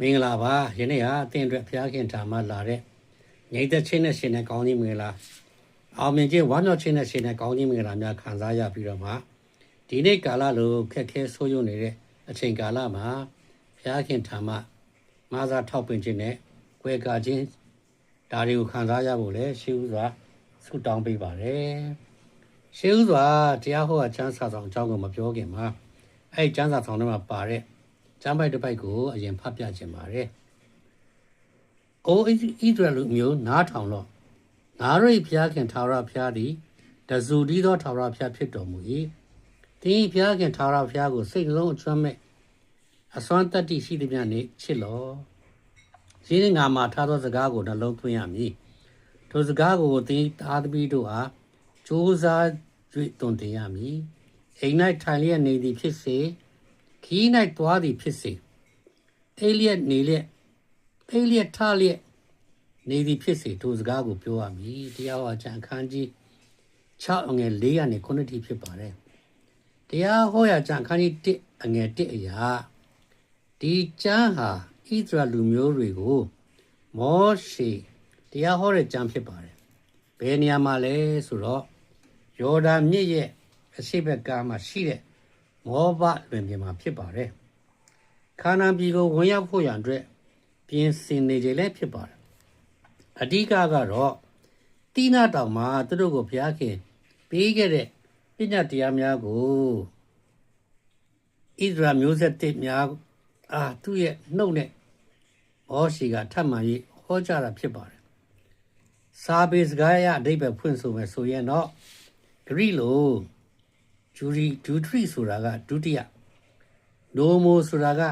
မင်္ဂလာပါယနေ့ဟာအသင်အတွက်ဘုရားခင်ဓမ္မလာတဲ့ငြိမ်သက်ခြင်းနဲ့ရှင်တဲ့ကောင်းကြီးမင်္ဂလာအောင်မြင်ခြင်းဝမ်းမြောက်ခြင်းနဲ့ရှင်တဲ့ကောင်းကြီးမင်္ဂလာများခံစားရပြီးတော့မှဒီနေ့ကာလလိုခက်ခဲဆိုးရွံ့နေတဲ့အချိန်ကာလမှာဘုရားခင်ဓမ္မမာသာထောက်ပင်ခြင်းနဲ့ကွယ်ကာခြင်းဒါတွေကိုခံစားရဖို့လဲရှိဥစွာဆုတောင်းပေးပါတယ်ရှိဥစွာတရားဟောအချမ်းစာဆောင်အကြောင်းကိုမပြောခင်မှာအဲ့ဒီချမ်းစာဆောင်ထဲမှာပါတဲ့ ကျမ်းပိုက်တစ်ပိုက်ကိုအရင်ဖတ်ပြခြင်းပါတယ်။အိုးဣသရေလလူမျိုးနားထောင်တော့ငါတို့၏ဘုရားခင်ထာဝရဘုရားသည်တဇူတီးသောထာဝရဘုရားဖြစ်တော်မူ၏။သင်၏ဘုရားခင်ထာဝရဘုရားကိုစိတ်နှလုံးအကျွမ်းမဲ့အစွမ်းတတ္တိရှိသည်များနှင့်ချစ်လော။ရင်းငါမှာထားသောစကားကိုနှလုံးသွင်းရမည်။ထိုစကားကိုသင်သားသမီးတို့အားကြိုးစား၍တွင်တင်ရမည်။အိမ်၌ထိုင်လျက်နေသည်ဖြစ်စေ။ ခီး၌သွားသည်ဖြစ်စေအိလျက်နေလျက်အိလျက်ထားလျက်နေသည်ဖြစ်စေထိုစကားကိုပြောရမည်တရားဟောချံအခန်းကြီး6အငယ်4ရနေ9တိဖြစ်ပါတယ်တရားဟောရချံအခန်းကြီး1အငယ်1အရာဒီကျမ်းဟာဣသရေလလူမျိုးတွေကိုမောရှေတရားဟောတဲ့ကျမ်းဖြစ်ပါတယ်ဘယ်နေရာမှာလဲဆိုတော့ယော်ဒန်မြစ်ရဲ့အရှိဘက်ကမှာရှိတဲ့ မောဘလွင်ပြင်မှာဖြစ်ပါတယ်ခါနာပြည်ကိုဝင်ရောက်ဖို့ရန်အတွက်ပြင်ဆင်နေကြလည်းဖြစ်ပါတယ်အဓိကကတော့တိနာတောင်မှာသူတို့ကိုဘုရားခင်ပေးခဲ့တဲ့ပညာတရားများကိုဣသရာမျိုးဆက်တစ်များအာသူ့ရဲ့နှုတ်နဲ့မောရှိကထပ်မံ၍ဟောကြားတာဖြစ်ပါတယ်စာပေစကားရအဓိပ္ပာယ်ဖွင့်ဆိုမယ်ဆိုရင်တော့ဂရိလို ဂျူရီဒူထရီဆိုတာကဒုတိယနိုမိုဆိုတာက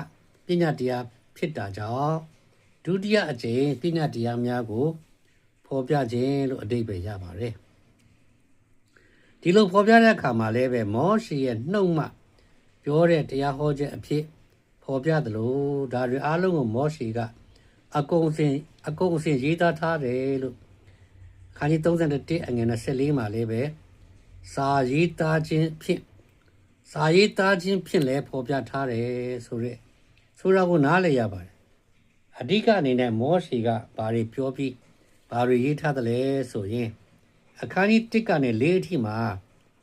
ပညာတရားဖြစ်တာကြောင့်ဒုတိယအကျင့်ပညာတရားများကိုဖော်ပြခြင်းလို့အဓိပ္ပာယ်ရပါတယ်ဒီလိုဖော်ပြတဲ့အခါမှာလည်းပဲမောရှေရဲ့နှုတ်မှပြောတဲ့တရားဟောချက်အဖြစ်ဖော်ပြသလိုဒါတွေအားလုံးကိုမောရှေကအကုန်စင်အကုန်စင်ရေးသားထားတယ်လို့ခန်းကြီး31အငယ်24မှာလည်းပဲ စာရေးသားခြင်းဖြင့်စာရေးသားခြင်းဖြင့်လည်းဖော်ပြထားတယ်ဆိုရက်ဆိုတာကိုနားလည်ရပါတယ်အဓိကအနေနဲ့မောရှေကဘာတွေပြောပြီးဘာတွေရေးထားသလဲဆိုရင်အခန်းကြီး1ကနေ4အထိမှာ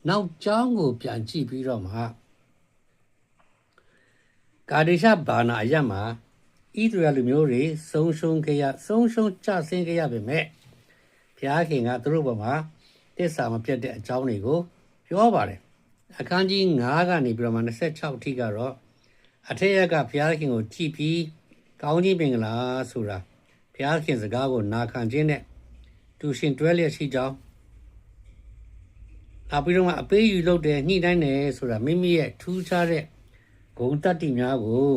နောက်ကျောင်းကိုပြန်ကြည့်ပြီးတော့မှကာဒေရှဘာနာအရတ်မှာဣသရေလလူမျိုးတွေဆုံးရှုံးခဲ့ရဆုံးရှုံးကြဆင်းခဲ့ရပေမဲ့ဘုရားခင်ကသူတို့ဘက်မှာ တစ္ဆာမပြတ်တဲ့အကြောင်းတွေကိုပြောပါတယ်အခန်းကြီး9ကနေပြီးတော့မှ26အထိကတော့အထက်ရက်ကဘုရားခင်ကိုကြည်ပြီးကောင်းကြီးပင်ကလာဆိုတာဘုရားခင်စကားကိုနာခံခြင်းနဲ့တူရှင်တွဲလျက်ရှိကြောင်းနောက်ပြီးတော့မှအပေးယူလုပ်တယ်ညှိနှိုင်းတယ်ဆိုတာမိမိရဲ့ထူးခြားတဲ့ဂုဏ်တတ္တိများကို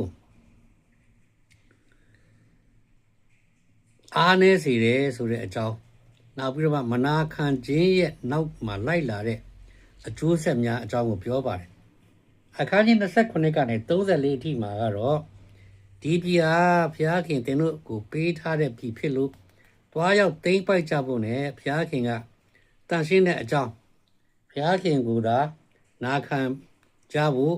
အားနေစေတယ်ဆိုတဲ့အကြောင်း နောက်ပြီးတော့မှမနာခံခြင်းရဲ့နောက်မှာလိုက်လာတဲ့အကျိုးဆက်များအကြောင်းကိုပြောပါတယ်အခန်းကြီး29ကနေ34အထိမှာကတော့ဒီပြည်ဟာဘုရားခင်တင်တို့ကိုပေးထားတဲ့ပြည်ဖြစ်လို့တွားရောက်တိမ့်ပိုက်ကြဖို့နဲ့ဘုရားခင်ကတန်ရှင်းတဲ့အကြောင်းဘုရားခင်ကိုသာနာခံကြဖို့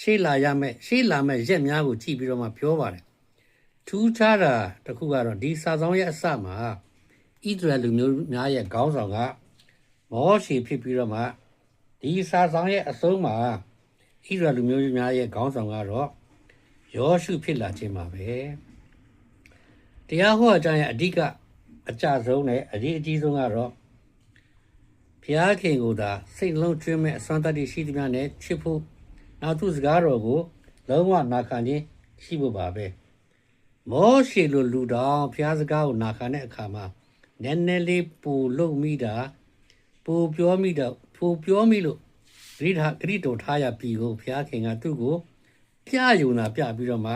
ရှေ့လာရမယ်ရှေ့လာမယ်ရက်များကိုကြည့်ပြီးတော့မှပြောပါတယ်ထူးခြားတာတစ်ခုကတော့ဒီစာဆောင်ရဲ့အစမှာ ဣသရေလလူမျိုးများရဲ့ခေါင်းဆောင်ကမောရှေဖြစ်ပြီးတော့မှဒီစာဆောင်ရဲ့အဆုံးမှာဣသရေလလူမျိုးများရဲ့ခေါင်းဆောင်ကတော့ယောရှုဖြစ်လာခြင်းပါပဲတရားဟောအကျမ်းရဲ့အဓိကအကြဆုံးနဲ့အရေးအကြီးဆုံးကတော့ဘုရားခင်ကိုသာစိတ်လုံးကျွမ်းမဲ့အစွမ်းတတ္တိရှိသမျှနဲ့ချစ်ဖို့နောက်သူစကားတော်ကိုလုံးဝနာခံခြင်းရှိဖို့ပါပဲမောရှေလိုလူတော်ဘုရားစကားကိုနာခံတဲ့အခါမှာ နည်းနည်းလေးပူလုံမိတာပူပြောမိတော့ပူပြောမိလို့ဂရိထာဂရိတော်ထားရပြီကိုဘုရားခင်ကသူ့ကိုပြယုံတာပြပြီးတော့မှ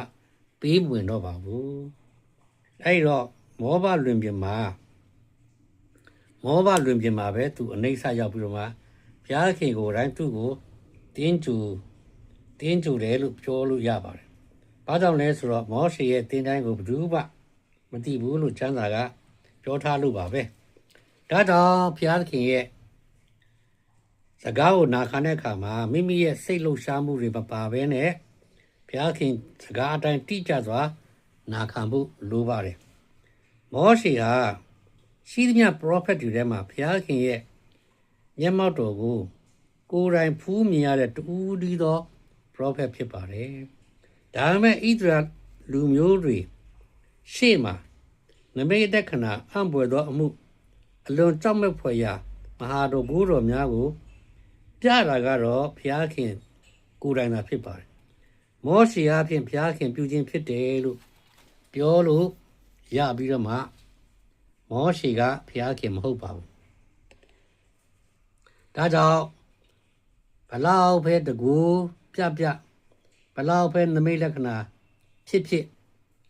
ပေးဝင်တော့ပါဘူးအဲ့တော့မောဘလွင်ပြင်မှာမောဘလွင်ပြင်မှာပဲသူအနေဆရောက်ပြီးတော့မှဘုရားခင်ကိုယ်တိုင်သူ့ကိုတင်းကျူတင်းကျူတယ်လို့ပြောလို့ရပါတယ်။ဘာကြောင့်လဲဆိုတော့မောရှေရဲ့တင်းတိုင်းကိုဘယ်သူမှမသိဘူးလို့ကျမ်းစာက ပြောထားလို့ပါပဲဒါကြောင့်ဘုရားသခင်ရဲ့စကားကိုနာခံတဲ့အခါမှာမိမိရဲ့စိတ်လှုပ်ရှားမှုတွေမပါဘဲနဲ့ဘုရားခင်စကားအတိုင်းတိကျစွာ နာခံဖို့လိုပါတယ်မောရှိဟာရှိသမျှ prophet တွေထဲမှာဘုရားခင်ရဲ့မျက်မှောက်တော်ကို ကိုယ်တိုင်ဖူးမြင်ရတဲ့တူးဒီသော prophet ဖြစ်ပါတယ်ဒါပေမဲ့ဣသရေလလူမျိုးတွေရှေ့မှာ နမိတ်တက်ခဏအံ့ဘွယ်သောအမှုအလွန်ကြောက်မဲ့ဖွယ်ရာမဟာတော်ကိုတော်များကို ပြတာကတော့ဘုရားခင် ကိုယ်တိုင်သာဖြစ်ပါတယ်။မောရှိအားဖြင့်ဘုရားခင်ပြုခြင်းဖြစ်တယ်လို့ပြောလို့ရပြီးတော့မှမောရှိကဘုရားခင်မဟုတ်ပါဘူး။ဒါကြောင့်ဘလောက်ပဲတကူပြပြဘလောက်ပဲနမိတ်လက္ခဏာဖြစ်ဖြစ်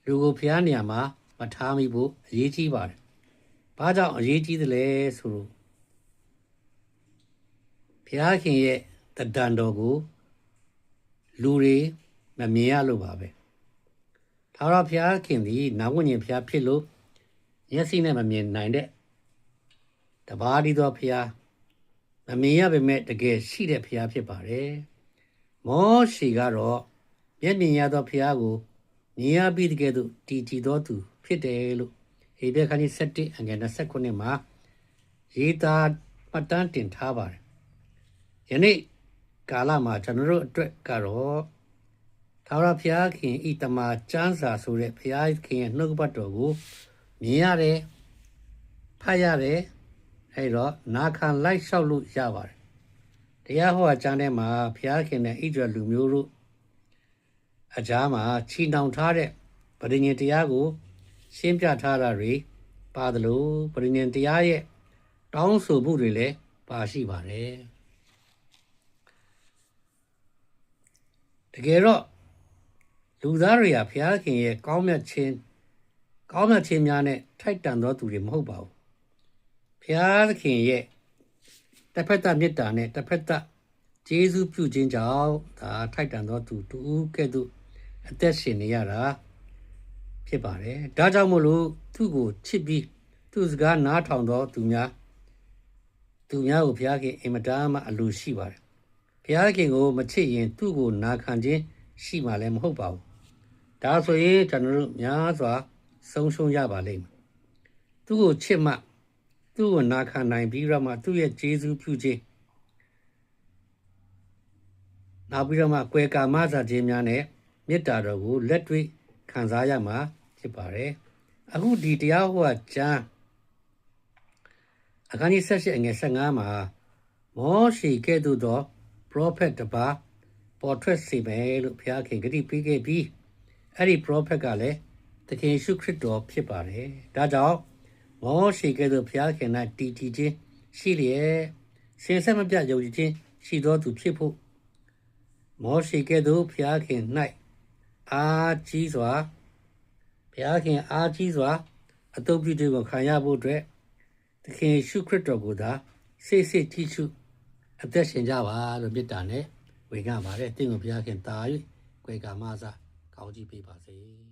လူကိုဘုရားနေရာမှာ မထားမိဖို့အရေးကြီးပါတယ်။ဘာကြောင့်အရေးကြီးသလဲဆိုတော့ဘုရားခင်ရဲ့တဒံတော်ကိုလူတွေမမြင်ရလို့ပါပဲ။ဒါတော့ဘုရားခင်သည်နာဝိညာဉ်ဘုရားဖြစ်လို့မျက်စိနဲ့မမြင်နိုင်တဲ့တပါးဒီသောဘုရားမမြင်ရပေမဲ့တကယ်ရှိတဲ့ဘုရားဖြစ်ပါတယ်။မောရှိကတော့မျက်မြင်ရသောဘုရားကို မြင်ရပြီးတကယ်သို့တည်တည်သောသူဖြစ်တယ်လို့ဟေဘဲခန်းကြီး7အငယ်29မှာရေးသားမှတ်တမ်းတင်ထားပါတယ်။ယနေ့ကာလမှာကျွန်တော်တို့အတွက်ကတော့သာရဘုရားခင်ဤတမန်ကျမ်းစာဆိုတဲ့ဘုရားခင်ရဲ့နှုတ်ကပတ်တော်ကိုမြင်ရတယ်ဖတ်ရတယ်အဲ့တော့နာခံလိုက်လျှောက်လို့ရပါတယ်တရားဟောကျမ်းထဲမှာဘုရားခင်နဲ့ဣဒရလူမျိုးတို့ အကြားမှာချီနှောင်ထားတဲ့ပရိညင်တရားကို ရှင်းပြထားတာတွေပါသလိုပရိညင်တရားရဲ့တောင်းဆိုမှုတွေလည်းပါရှိပါတယ်တကယ်တော့လူသားတွေကဘုရားခင်ရဲ့ကောင်းမြတ်ခြင်းကောင်းမြတ်ခြင်းများနဲ့ထိုက်တန်သောသူတွေမဟုတ်ပါဘူးဘုရားခင်ရဲ့တစ်ဖက်သက်မေတ္တာနဲ့တစ်ဖက်သက်ကျေးဇူးပြုခြင်းကြောင့်ဒါထိုက်တန်သောသူတူကဲ့သို့ အသက်ရှင်နေရတာဖြစ်ပါတယ်ဒါကြောင့်မို့လို့သူ့ကိုချစ်ပြီးသူ့စကားနားထောင်သောသူများသူများကိုဘုရားခင်အင်မတန်မှအလိုရှိပါတယ်ဘုရားခင်ကိုမချစ်ရင် သူ့ကိုနာခံခြင်းရှိမှလည်းမဟုတ်ပါဘူး။ဒါဆိုရင်ကျွန်တော်တို့များစွာဆုံးရှုံးရပါလိမ့်မယ်။သူ့ကိုချစ်မှသူ့ကိုနာခံနိုင်ပြီးတော့မှသူ့ရဲ့ကျေးဇူးပြုခြင်းနောက်ပြီးတော့မှကွယ်ကာမစာခြင်းများနဲ့ မေတ္တာတော်ကိုလက်တွေ့ခံစားရမှာဖြစ်ပါတယ်။အခုဒီတရားဟောကျမ်းအခန်းကြီး78အငယ်15မှာမောရှိကဲ့သို့သော prophet တပါးပေါ်ထွက်စေမယ်လို့ဘုရားခင်ဂရုပေးခဲ့ပြီးအဲ့ဒီ prophet ကလည်းသခင်ယေရှုခရစ်တော်ဖြစ်ပါတယ်။ဒါကြောင့်မောရှိကဲ့သို့ဘုရားခင်၌တည်တည်ခြင်းရှိလျက်စင်ဆက်မပြတ်ယုံကြည်ခြင်းရှိသောသူဖြစ်ဖို့မောရှိကဲ့သို့ဘုရားခင်၌ အာကြီးစွာဘုရားခင်အာကြီးစွာအတုပ်ပြုခြင်းကိုခံရဖို့အတွက်သခင်ယေရှုခရစ်တော်ကိုသာစိတ်စိတ်ထိရှုအသက်ရှင်ကြပါလို့မေတ္တာနဲ့ဝေငှပါတယ်တင့်ကိုဘုရားခင်တာ၍ကိုယ်ကာမစကောင်းကြီးပေးပါစေ